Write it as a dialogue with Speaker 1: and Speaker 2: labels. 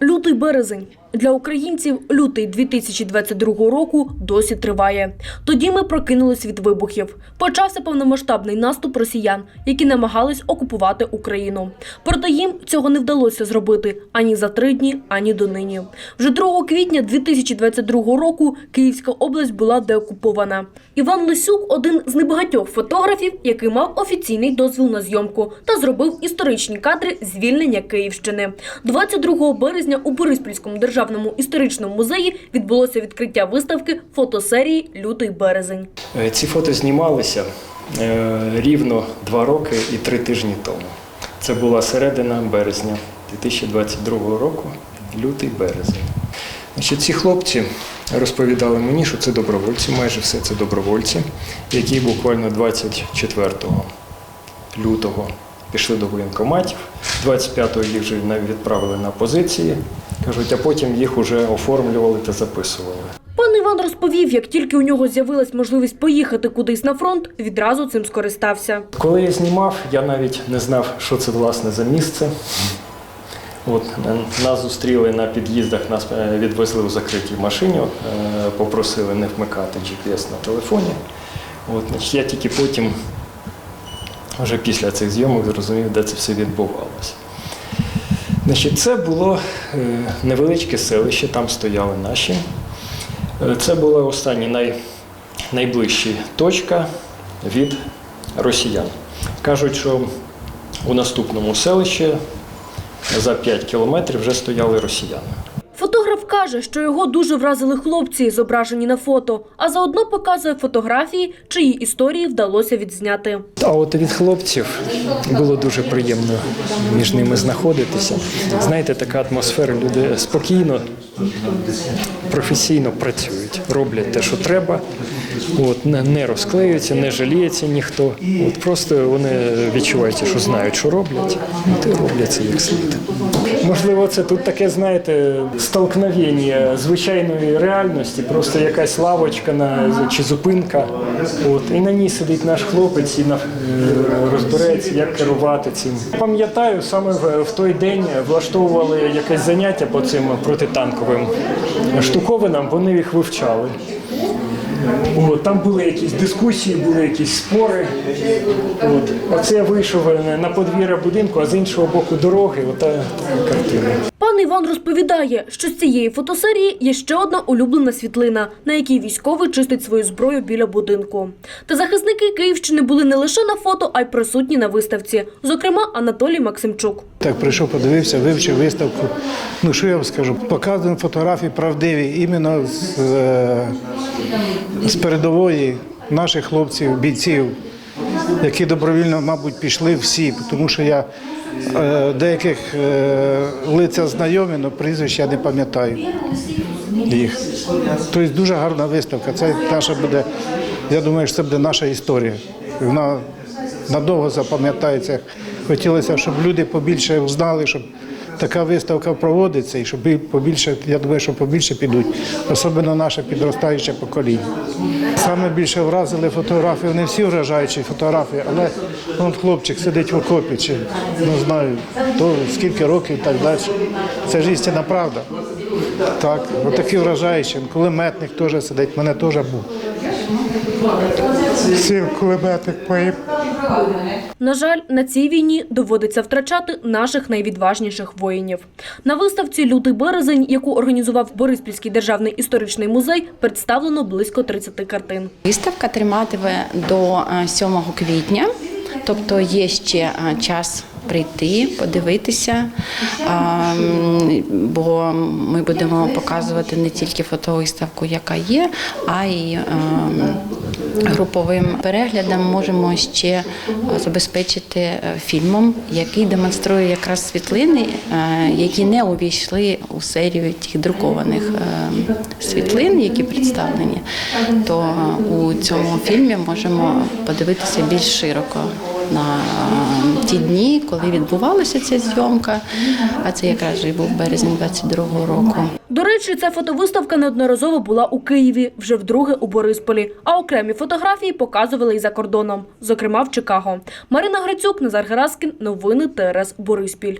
Speaker 1: Лютий березень. Для українців лютий 2022 року досі триває. Тоді ми прокинулись від вибухів. Почався повномасштабний наступ росіян, які намагались окупувати Україну. Проте їм цього не вдалося зробити ані за три дні, ані донині. Вже 2 квітня 2022 року Київська область була деокупована. Іван Лисюк один з небагатьох фотографів, який мав офіційний дозвіл на зйомку та зробив історичні кадри звільнення Київщини. 22 березня у Бориспільському державному історичному музеї відбулося відкриття виставки фотосерії Лютий березень.
Speaker 2: Е, Ці фото знімалися е, рівно два роки і три тижні тому. Це була середина березня 2022 року, лютий березень. Значить, ці хлопці розповідали мені, що це добровольці, майже все це добровольці, які буквально 24 лютого пішли до воєнкоматів, 25-го їх вже відправили на позиції. Кажуть, а потім їх вже оформлювали та записували.
Speaker 1: Пан Іван розповів, як тільки у нього з'явилась можливість поїхати кудись на фронт, відразу цим скористався.
Speaker 2: Коли я знімав, я навіть не знав, що це власне за місце. От, нас зустріли на під'їздах, нас е, відвезли у закритій машині, е, попросили не вмикати GPS на телефоні. От, я тільки потім, вже після цих зйомок, зрозумів, де це все відбувалося. Значить, це було е, невеличке селище, там стояли наші. Е, Це була остання най, найближча точка від росіян. Кажуть, що у наступному селищі за 5 кілометрів вже стояли росіяни.
Speaker 1: Каже, що його дуже вразили хлопці, зображені на фото, а заодно показує фотографії, чиї історії вдалося відзняти.
Speaker 2: А от від хлопців було дуже приємно між ними знаходитися. Знаєте, така атмосфера, люди спокійно, професійно працюють, роблять те, що треба. От, не, розклеюються, не жаліється ніхто. От просто вони відчувають, що знають, що роблять, і роблять це як слід. Можливо, це тут таке, знаєте, столкновення звичайної реальності, просто якась лавочка на чи зупинка. От, і на ній сидить наш хлопець і на, е, розбирається, як керувати цим. Пам'ятаю, саме в той день влаштовували якесь заняття по цим протитанковим штуковинам, вони їх вивчали. От, там були якісь дискусії, були якісь спори. От. Оце вийшов на подвір'я будинку, а з іншого боку дороги, ота картина.
Speaker 1: Пан Іван розповідає, що з цієї фотосерії є ще одна улюблена світлина, на якій військовий чистить свою зброю біля будинку. Та захисники Київщини були не лише на фото, а й присутні на виставці. Зокрема, Анатолій Максимчук.
Speaker 3: Так прийшов, подивився, вивчив виставку. Ну що я вам скажу? Показуємо фотографії правдиві іменно з, е, з передової наших хлопців, бійців, які добровільно, мабуть, пішли всі, тому що я е, деяких е, лиця знайомі, але прізвища не пам'ятаю їх. Тобто дуже гарна виставка. Це наша буде, я думаю, що це буде наша історія. Вона надовго запам'ятається. Хотілося, щоб люди побільше знали, щоб така виставка проводиться, і щоб побільше, я думаю, що побільше підуть, особливо наше підростаюче покоління. Саме більше вразили фотографії, не всі вражаючі фотографії, але вон хлопчик сидить в окопі, чи не знаю, то скільки років і так далі. Це ж істинна правда. Так, отакі вражаючі. Кулеметник теж сидить, мене теж був. Поїв.
Speaker 1: На жаль, на цій війні доводиться втрачати наших найвідважніших воїнів. На виставці Лютий березень, яку організував Бориспільський державний історичний музей, представлено близько 30 картин.
Speaker 4: Виставка триматиме до е, 7 квітня, тобто є ще е, час прийти, подивитися, бо ми будемо показувати не тільки фотовиставку, яка є, а й ем, груповим переглядом можемо ще е, забезпечити е, фільмом, який демонструє якраз світлини, е, які не увійшли у серію тих друкованих світлин, які представлені. То у цьому фільмі можемо подивитися більш широко на е, ті дні, коли відбувалася ця зйомка. А це якраз і був березень 22-го року.
Speaker 1: До речі, ця фотовиставка неодноразово була у Києві, вже вдруге у Борисполі. А окремі фотографії показували і за кордоном, зокрема в Чикаго. Марина Грицюк, Назар Гераскін. Новини ТРС Бориспіль.